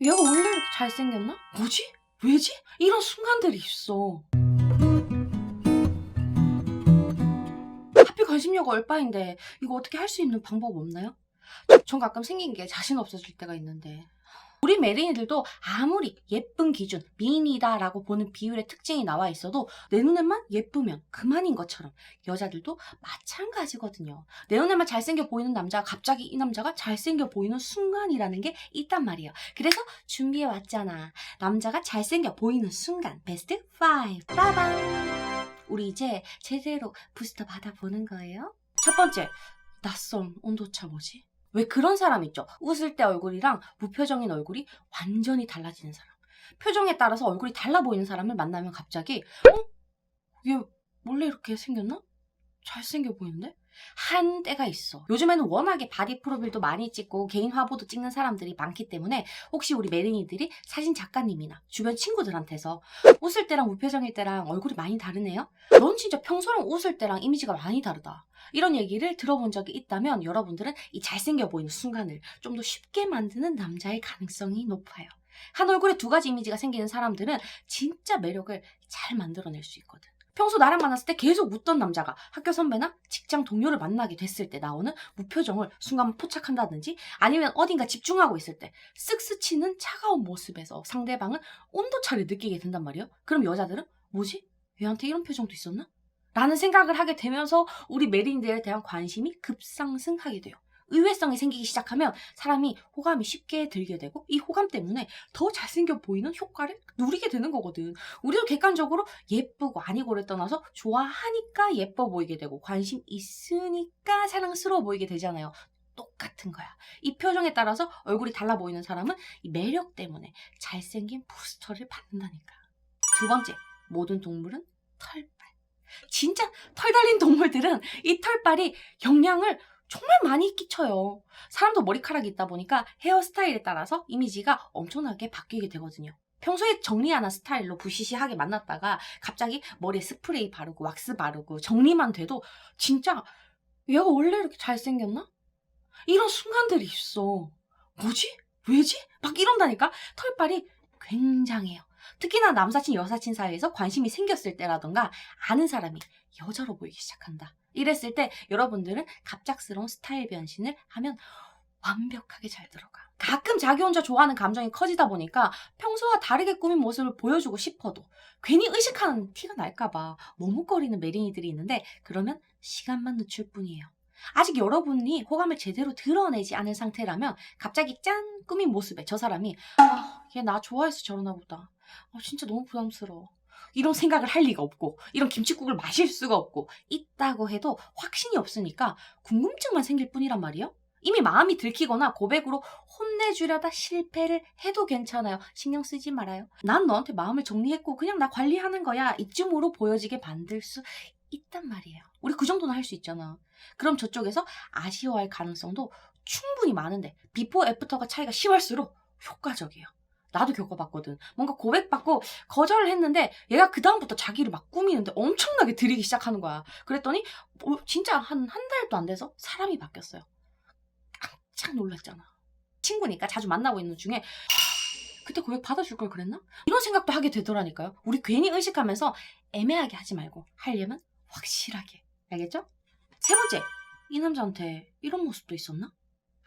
얘가 원래 이렇게 잘생겼나? 뭐지? 왜지? 이런 순간들이 있어. 하필 관심료가 얼빠인데 이거 어떻게 할 수 있는 방법 없나요? 전 가끔 생긴 게 자신 없어질 때가 있는데 우리 메린이들도 아무리 예쁜 기준, 미인이다라고 보는 비율의 특징이 나와 있어도 내 눈에만 예쁘면 그만인 것처럼 여자들도 마찬가지거든요. 내 눈에만 잘생겨 보이는 남자가 갑자기 이 남자가 잘생겨 보이는 순간이라는 게 있단 말이에요. 그래서 준비해 왔잖아. 남자가 잘생겨 보이는 순간 베스트 5 빠밤. 우리 이제 제대로 부스터 받아보는 거예요. 첫 번째, 낯선 온도차 뭐지? 왜 그런 사람 있죠? 웃을 때 얼굴이랑 무표정인 얼굴이 완전히 달라지는 사람. 표정에 따라서 얼굴이 달라 보이는 사람을 만나면 갑자기 어? 얘 원래 이렇게 생겼나? 잘생겨 보이는데? 한 때가 있어. 요즘에는 워낙에 바디 프로필도 많이 찍고 개인 화보도 찍는 사람들이 많기 때문에 혹시 우리 메린이들이 사진 작가님이나 주변 친구들한테서 웃을 때랑 무표정일 때랑 얼굴이 많이 다르네요? 넌 진짜 평소랑 웃을 때랑 이미지가 많이 다르다. 이런 얘기를 들어본 적이 있다면 여러분들은 이 잘생겨 보이는 순간을 좀 더 쉽게 만드는 남자의 가능성이 높아요. 한 얼굴에 두 가지 이미지가 생기는 사람들은 진짜 매력을 잘 만들어낼 수 있거든. 평소 나랑 만났을 때 계속 웃던 남자가 학교 선배나 직장 동료를 만나게 됐을 때 나오는 무표정을 순간 포착한다든지 아니면 어딘가 집중하고 있을 때 쓱 스치는 차가운 모습에서 상대방은 온도차를 느끼게 된단 말이에요. 그럼 여자들은 뭐지? 얘한테 이런 표정도 있었나? 라는 생각을 하게 되면서 우리 메린들에 대한 관심이 급상승하게 돼요. 의외성이 생기기 시작하면 사람이 호감이 쉽게 들게 되고 이 호감 때문에 더 잘생겨 보이는 효과를 누리게 되는 거거든. 우리도 객관적으로 예쁘고 아니고를 떠나서 좋아하니까 예뻐 보이게 되고 관심 있으니까 사랑스러워 보이게 되잖아요. 똑같은 거야. 이 표정에 따라서 얼굴이 달라 보이는 사람은 이 매력 때문에 잘생긴 부스터를 받는다니까. 두 번째, 모든 동물은 털빨. 진짜 털 달린 동물들은 이 털빨이 영향을 정말 많이 끼쳐요. 사람도 머리카락이 있다 보니까 헤어스타일에 따라서 이미지가 엄청나게 바뀌게 되거든요. 평소에 정리 하는 스타일로 부시시하게 만났다가 갑자기 머리에 스프레이 바르고 왁스 바르고 정리만 돼도 진짜 얘가 원래 이렇게 잘생겼나? 이런 순간들이 있어. 뭐지? 왜지? 막 이런다니까? 털빨이 굉장해요. 특히나 남사친, 여사친 사이에서 관심이 생겼을 때라던가 아는 사람이 여자로 보이기 시작한다. 이랬을 때 여러분들은 갑작스러운 스타일 변신을 하면 완벽하게 잘 들어가. 가끔 자기 혼자 좋아하는 감정이 커지다 보니까 평소와 다르게 꾸민 모습을 보여주고 싶어도 괜히 의식하는 티가 날까봐 머뭇거리는 메린이들이 있는데 그러면 시간만 늦출 뿐이에요. 아직 여러분이 호감을 제대로 드러내지 않은 상태라면 갑자기 짠 꾸민 모습에 저 사람이 아, 얘 나 좋아해서 저러나 보다. 아, 진짜 너무 부담스러워. 이런 생각을 할 리가 없고 이런 김치국을 마실 수가 없고 있다고 해도 확신이 없으니까 궁금증만 생길 뿐이란 말이에요. 이미 마음이 들키거나 고백으로 혼내주려다 실패를 해도 괜찮아요. 신경 쓰지 말아요. 난 너한테 마음을 정리했고 그냥 나 관리하는 거야. 이쯤으로 보여지게 만들 수 있단 말이에요. 우리 그 정도는 할 수 있잖아. 그럼 저쪽에서 아쉬워할 가능성도 충분히 많은데 비포 애프터가 차이가 심할수록 효과적이에요. 나도 겪어봤거든. 뭔가 고백받고 거절을 했는데 얘가 그 다음부터 자기를 막 꾸미는데 엄청나게 들이기 시작하는 거야. 그랬더니 뭐 진짜 한 한 달도 안 돼서 사람이 바뀌었어요. 깜짝 놀랐잖아. 친구니까 자주 만나고 있는 중에 그때 고백 받아줄 걸 그랬나? 이런 생각도 하게 되더라니까요. 우리 괜히 의식하면서 애매하게 하지 말고 하려면 확실하게. 알겠죠? 세 번째, 이 남자한테 이런 모습도 있었나?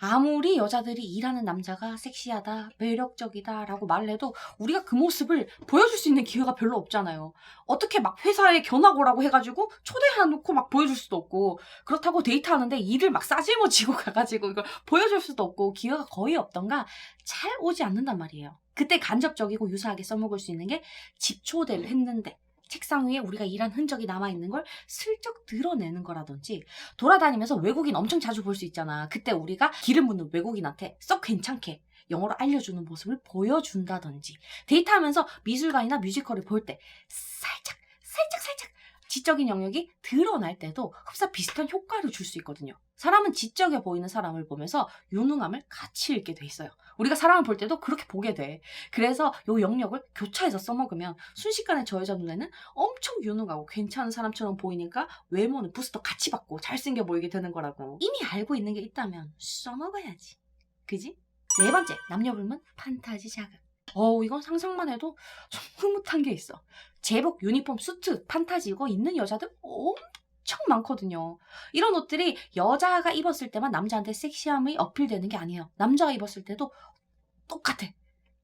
아무리 여자들이 일하는 남자가 섹시하다, 매력적이다 라고 말을 해도 우리가 그 모습을 보여줄 수 있는 기회가 별로 없잖아요. 어떻게 막 회사에 견학 오라고 해가지고 초대해놓고 막 보여줄 수도 없고 그렇다고 데이트하는데 일을 막 싸질머지고 가가지고 이걸 보여줄 수도 없고 기회가 거의 없던가 잘 오지 않는단 말이에요. 그때 간접적이고 유사하게 써먹을 수 있는 게 집초대를 했는데 책상 위에 우리가 일한 흔적이 남아있는 걸 슬쩍 드러내는 거라든지 돌아다니면서 외국인 엄청 자주 볼 수 있잖아. 그때 우리가 기름 묻는 외국인한테 썩 괜찮게 영어로 알려주는 모습을 보여준다든지 데이트하면서 미술관이나 뮤지컬을 볼 때 살짝 살짝 살짝 지적인 영역이 드러날 때도 흡사 비슷한 효과를 줄 수 있거든요. 사람은 지적해 보이는 사람을 보면서 유능함을 같이 읽게 돼 있어요. 우리가 사람을 볼 때도 그렇게 보게 돼. 그래서 이 영역을 교차해서 써먹으면 순식간에 저 여자 눈에는 엄청 유능하고 괜찮은 사람처럼 보이니까 외모는 부스터 같이 받고 잘생겨 보이게 되는 거라고. 이미 알고 있는 게 있다면 써먹어야지. 그지? 네 번째, 남녀 불문 판타지 자극. 어우, 이건 상상만 해도 좀 흐뭇한 게 있어. 제복, 유니폼, 수트, 판타지 이거 있는 여자들 엄청 많거든요. 이런 옷들이 여자가 입었을 때만 남자한테 섹시함이 어필되는 게 아니에요. 남자가 입었을 때도 똑같아.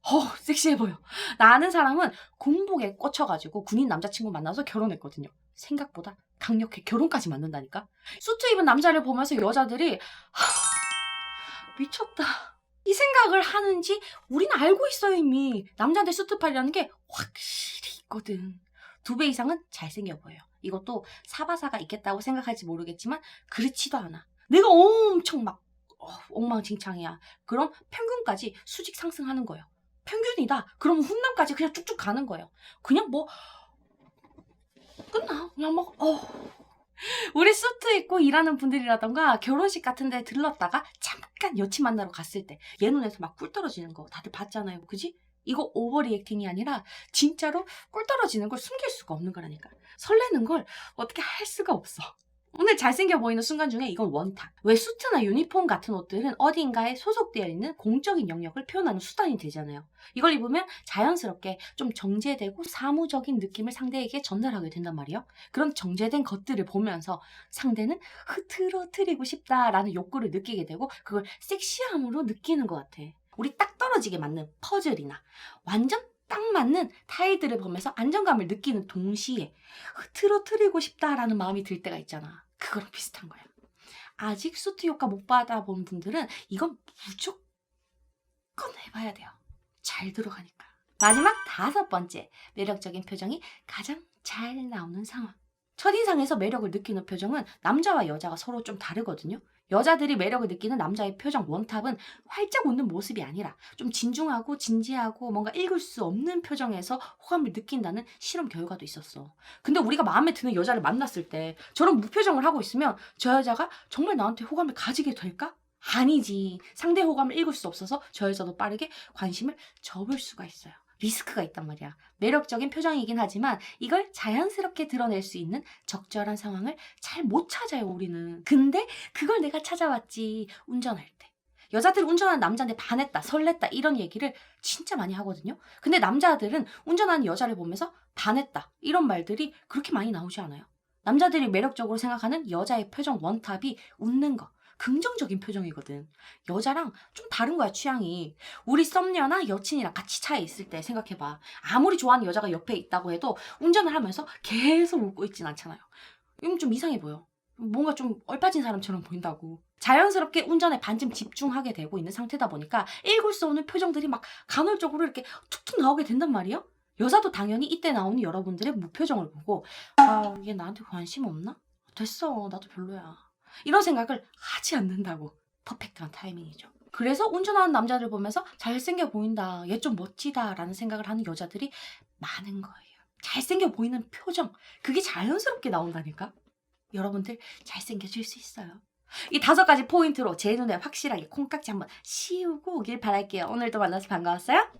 어, 섹시해 보여. 나 아는 사람은 군복에 꽂혀가지고 군인 남자친구 만나서 결혼했거든요. 생각보다 강력해. 결혼까지 만든다니까? 수트 입은 남자를 보면서 여자들이 하, 미쳤다. 이 생각을 하는지 우리는 알고 있어요 이미. 남자한테 수트 팔이라는 게 확실히 있거든. 두 배 이상은 잘생겨 보여요. 이것도 사바사가 있겠다고 생각할지 모르겠지만 그렇지도 않아. 내가 엄청 막 어, 엉망진창이야. 그럼 평균까지 수직 상승하는 거예요. 평균이다. 그럼 훈남까지 그냥 쭉쭉 가는 거예요. 그냥 뭐 끝나. 그냥 막 어. 우리 수트 입고 일하는 분들이라던가 결혼식 같은 데 들렀다가 잠깐 여친 만나러 갔을 때 얘 눈에서 막 꿀 떨어지는 거 다들 봤잖아요. 그지? 이거 오버리액팅이 아니라 진짜로 꿀 떨어지는 걸 숨길 수가 없는 거라니까. 설레는 걸 어떻게 할 수가 없어. 오늘 잘생겨 보이는 순간 중에 이건 원탁. 왜 수트나 유니폼 같은 옷들은 어딘가에 소속되어 있는 공적인 영역을 표현하는 수단이 되잖아요. 이걸 입으면 자연스럽게 좀 정제되고 사무적인 느낌을 상대에게 전달하게 된단 말이에요. 그런 정제된 것들을 보면서 상대는 흐트러트리고 싶다라는 욕구를 느끼게 되고 그걸 섹시함으로 느끼는 것 같아. 우리 딱 떨어지게 맞는 퍼즐이나 완전 딱 맞는 타일들을 보면서 안정감을 느끼는 동시에 흐트러트리고 싶다라는 마음이 들 때가 있잖아. 그거랑 비슷한 거야. 아직 수트 효과 못 받아본 분들은 이건 무조건 해봐야 돼요. 잘 들어가니까. 마지막 다섯 번째, 매력적인 표정이 가장 잘 나오는 상황. 첫인상에서 매력을 느끼는 표정은 남자와 여자가 서로 좀 다르거든요. 여자들이 매력을 느끼는 남자의 표정 원탑은 활짝 웃는 모습이 아니라 좀 진중하고 진지하고 뭔가 읽을 수 없는 표정에서 호감을 느낀다는 실험 결과도 있었어. 근데 우리가 마음에 드는 여자를 만났을 때 저런 무표정을 하고 있으면 저 여자가 정말 나한테 호감을 가지게 될까? 아니지. 상대 호감을 읽을 수 없어서 저 여자도 빠르게 관심을 접을 수가 있어요. 리스크가 있단 말이야. 매력적인 표정이긴 하지만 이걸 자연스럽게 드러낼 수 있는 적절한 상황을 잘 못 찾아요, 우리는. 근데 그걸 내가 찾아왔지. 운전할 때. 여자들 운전하는 남자한테 반했다, 설렜다 이런 얘기를 진짜 많이 하거든요. 근데 남자들은 운전하는 여자를 보면서 반했다 이런 말들이 그렇게 많이 나오지 않아요. 남자들이 매력적으로 생각하는 여자의 표정 원탑이 웃는 거. 긍정적인 표정이거든. 여자랑 좀 다른 거야, 취향이. 우리 썸녀나 여친이랑 같이 차에 있을 때 생각해봐. 아무리 좋아하는 여자가 옆에 있다고 해도 운전을 하면서 계속 웃고 있진 않잖아요. 이건 좀 이상해 보여. 뭔가 좀 얼빠진 사람처럼 보인다고. 자연스럽게 운전에 반쯤 집중하게 되고 있는 상태다 보니까 없는 표정들이 막 간헐적으로 이렇게 툭툭 나오게 된단 말이에요. 여자도 당연히 이때 나오는 여러분들의 무표정을 보고 아, 얘 나한테 관심 없나? 됐어. 나도 별로야. 이런 생각을 하지 않는다고. 퍼펙트한 타이밍이죠. 그래서 운전하는 남자들 보면서 잘생겨 보인다. 얘 좀 멋지다. 라는 생각을 하는 여자들이 많은 거예요. 잘생겨 보이는 표정. 그게 자연스럽게 나온다니까. 여러분들 잘생겨질 수 있어요. 이 다섯 가지 포인트로 제 눈에 확실하게 콩깍지 한번 씌우고 오길 바랄게요. 오늘도 만나서 반가웠어요.